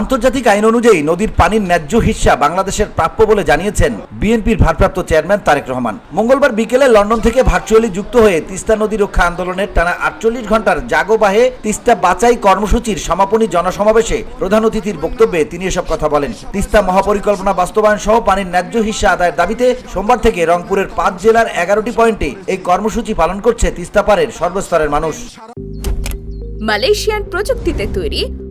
আন্তর্জাতিক আইন অনুযায়ী নদীর পানির ন্যায্য হিস্সা বাংলাদেশের প্রাপ্য বলে জানিয়েছেন বিএনপির ভারপ্রাপ্ত চেয়ারম্যান তারেক রহমান। মঙ্গলবার বিকেলে লন্ডন থেকে ভার্চুয়ালি যুক্ত হয়ে তিস্তা নদী রক্ষা আন্দোলনের টানা আটচল্লিশ ঘণ্টার জাগোবাহে তিস্তা বাঁচাই কর্মসূচির সমাপনী জনসমাবেশে প্রধান অতিথির বক্তব্যে তিনি এসব কথা বলেন। তিস্তা মহাপরিকল্পনা বাস্তবায়ন সহ পানির ন্যায্য হিস্সা আদায়ের দাবিতে সোমবার থেকে রংপুরের পাঁচ জেলার এগারোটি পয়েন্টে এই কর্মসূচি পালন করছে তিস্তা পারের সর্বস্তরের মানুষ। মালয়েশিয়ান প্রযুক্তিতে তৈরি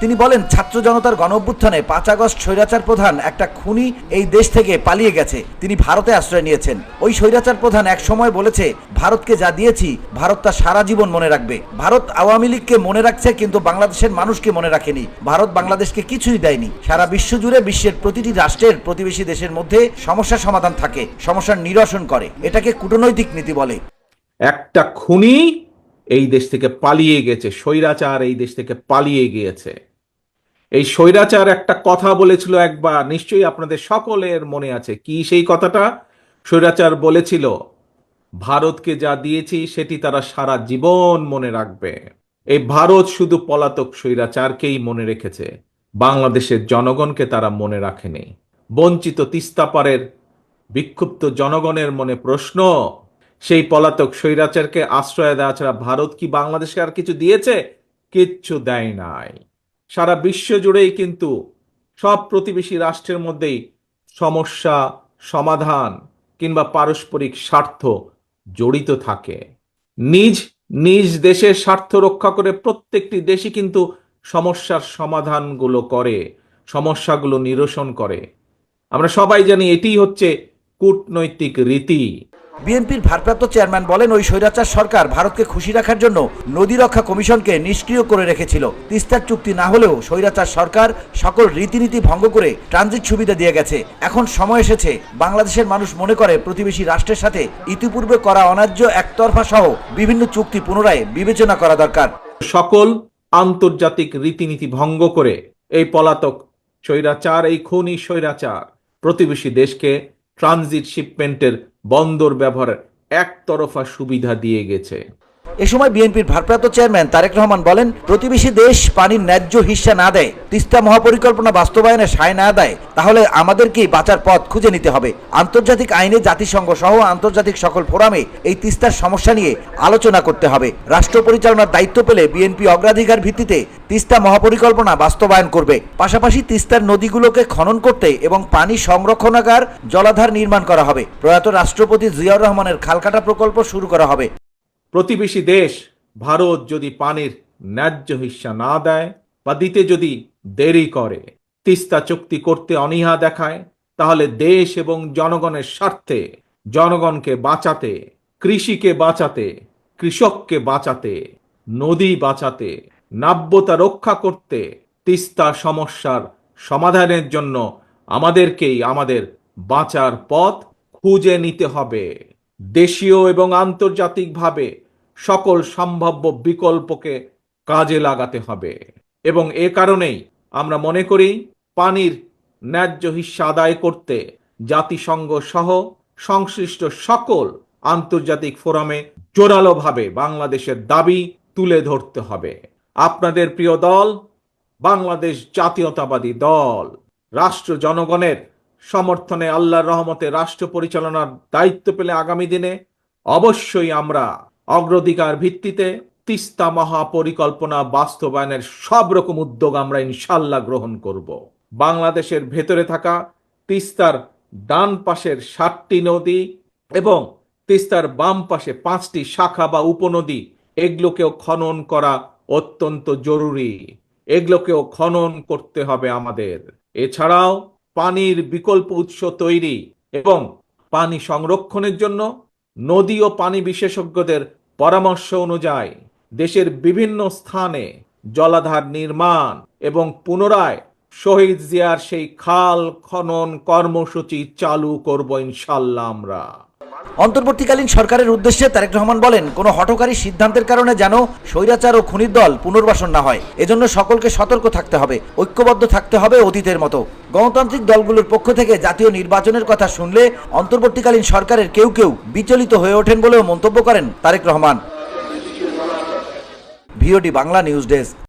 তিনি বলেন, ছাত্র জনতার গণ অভ্যুত্থানে পাঁচ আগস্ট স্বৈরাচার প্রধান একটা খুনি এই দেশ থেকে পালিয়ে গেছে। তিনি ভারতে আশ্রয় নিয়েছেন। ওই স্বৈরাচার প্রধান এক সময় বলেছে, ভারতকে যা দিয়েছি, ভারত তা সারা জীবন মনে রাখবে। ভারত আওয়ামী লীগকে মনে রাখছে, কিন্তু বাংলাদেশের মানুষকে মনে রাখেনি। ভারত বাংলাদেশকে কিছুই দেয়নি। সারা বিশ্ব জুড়ে বিশ্বের প্রতিটি রাষ্ট্রের প্রতিবেশী দেশের মধ্যে সমস্যার সমাধান থাকে, সমস্যার নিরসন করে। এটাকে কূটনৈতিক নীতি বলে। একটা খুনি এই দেশ থেকে পালিয়ে গেছে, স্বৈরাচার এই দেশ থেকে পালিয়ে গিয়েছে। এই স্বৈরাচার একটা কথা বলেছিল একবার, নিশ্চয়ই আপনাদের সকলের মনে আছে। কি সেই কথাটা? স্বৈরাচার বলেছিল, ভারতকে যা দিয়েছি, সেটি তারা সারা জীবন মনে রাখবে। এই ভারত শুধু পলাতক স্বৈরাচারকেই মনে রেখেছে, বাংলাদেশের জনগণকে তারা মনে রাখেনি। বঞ্চিত তিস্তাপারের বিক্ষুব্ধ জনগণের মনে প্রশ্ন সেই পলাতক স্বৈরাচারকে আশ্রয় দেওয়া ছাড়া ভারত কি বাংলাদেশকে আর কিছু দিয়েছে? কিচ্ছু দেয় নাই। সারা বিশ্ব জুড়েই কিন্তু সব প্রতিবেশী রাষ্ট্রের মধ্যেই সমস্যা, সমাধান কিংবা পারস্পরিক স্বার্থ জড়িত থাকে। নিজ নিজ দেশের স্বার্থ রক্ষা করে প্রত্যেকটি দেশই কিন্তু সমস্যার সমাধানগুলো করে, সমস্যাগুলো নিরসন করে। আমরা সবাই জানি এটিই হচ্ছে কূটনৈতিক রীতি। বিএনপির ভারপ্রাপ্ত চেয়ারম্যান বলেন, ওই স্বৈরাচার সরকার ভারতকে খুশি রাখার জন্য নদী রক্ষা কমিশনকে নিষ্ক্রিয় করে রেখেছিল। তিস্তার চুক্তি না হলেও স্বৈরাচার সরকার সকল রীতিনীতি ভঙ্গ করে ট্রানজিট সুবিধা দিয়ে গেছে। এখন সময় এসেছে, বাংলাদেশের মানুষ মনে করে প্রতিবেশী রাষ্ট্রের সাথে ইতিপূর্বে করা অন্যায্য একতরফা সহ বিভিন্ন চুক্তি পুনরায় বিবেচনা করা দরকার। সকল আন্তর্জাতিক রীতিনীতি ভঙ্গ করে এই পলাতক স্বৈরাচার, এই খনি স্বৈরাচার প্রতিবেশী দেশকে ট্রানজিট শিপমেন্টের বন্দর ব্যবহারের একতরফা সুবিধা দিয়ে গেছে। এ সময় বিএনপির ভারপ্রাপ্ত চেয়ারম্যান তারেক রহমান বলেন, প্রতিবেশী দেশ পানির ন্যায্য হিস্সা না দেয়, তিস্তা মহাপরিকল্পনা বাস্তবায়নে সায় না দেয়, তাহলে আমাদেরকেই বাঁচার পথ খুঁজে নিতে হবে। আন্তর্জাতিক আইনে জাতিসংঘ সহ আন্তর্জাতিক সকল ফোরামে এই তিস্তার সমস্যা নিয়ে আলোচনা করতে হবে। রাষ্ট্র পরিচালনার দায়িত্ব পেলে বিএনপি অগ্রাধিকার ভিত্তিতে তিস্তা মহাপরিকল্পনা বাস্তবায়ন করবে। পাশাপাশি তিস্তার নদীগুলোকে খনন করতে এবং পানি সংরক্ষণাগার জলাধার নির্মাণ করা হবে। প্রয়াত রাষ্ট্রপতি জিয়াউর রহমানের খালকাটা প্রকল্প শুরু করা হবে। প্রতিবেশী দেশ ভারত যদি পানির ন্যায্য হিস্সা না দেয় বা দিতে যদি দেরি করে, তিস্তা চুক্তি করতে অনীহা দেখায়, তাহলে দেশ এবং জনগণের স্বার্থে, জনগণকে বাঁচাতে, কৃষিকে বাঁচাতে, কৃষককে বাঁচাতে, নদী বাঁচাতে, নাব্যতা রক্ষা করতে তিস্তা সমস্যার সমাধানের জন্য আমাদেরকেই আমাদের বাঁচার পথ খুঁজে নিতে হবে। দেশীয় এবং আন্তর্জাতিকভাবে সকল সম্ভাব্য বিকল্পকে কাজে লাগাতে হবে। এবং এ কারণেই আমরা মনে করি, পানির ন্যায্য হিস্সা আদায় করতে জাতিসংঘ সহ সংশ্লিষ্ট সকল আন্তর্জাতিক ফোরামে জোরালোভাবে বাংলাদেশের দাবি তুলে ধরতে হবে। আপনাদের প্রিয় দল, বাংলাদেশ জাতীয়তাবাদী দল। রাষ্ট্র জনগণের সমর্থনে আল্লাহর রহমতে রাষ্ট্র পরিচালনার দায়িত্ব পেলে আগামী দিনে অবশ্যই আমরা অগ্রাধিকার ভিত্তিতে তিস্তা মহাপরিকল্পনা বাস্তবায়নের সব রকম উদ্যোগ আমরা ইনশাল্লাহ গ্রহণ করব। বাংলাদেশের ভেতরে থাকা তিস্তার ডান পাশের সাতটি নদী এবং তিস্তার বাম পাশে পাঁচটি শাখা বা উপনদী, এগুলোকেও খনন করা অত্যন্ত জরুরি। এগুলোকেও খনন করতে হবে আমাদের। এছাড়াও পানির বিকল্প উৎস তৈরি এবং পানি সংরক্ষণের জন্য নদী ও পানি বিশেষজ্ঞদের পরামর্শ অনুযায়ী দেশের বিভিন্ন স্থানে জলাধার নির্মাণ এবং পুনরায় শহীদ জিয়ার সেই খাল খনন কর্মসূচি চালু করব ইনশাল্লাহ আমরা। অন্তর্বর্তীকালীন সরকারের উদ্দেশ্যে তারেক রহমান বলেন, কোনো হঠকারী সিদ্ধান্তের কারণে যেন স্বৈরাচার ও খুনির দল পুনর্বাসন না হয়। এজন্য সকলকে সতর্ক থাকতে হবে, ঐক্যবদ্ধ থাকতে হবে অতীতের মতো। গণতান্ত্রিক দলগুলোর পক্ষ থেকে জাতীয় নির্বাচনের কথা শুনলে অন্তর্বর্তীকালীন সরকারের কেউ কেউ বিচলিত হয়ে ওঠেন বলেও মন্তব্য করেন Tarek Rahman. VOD Bangla news desk.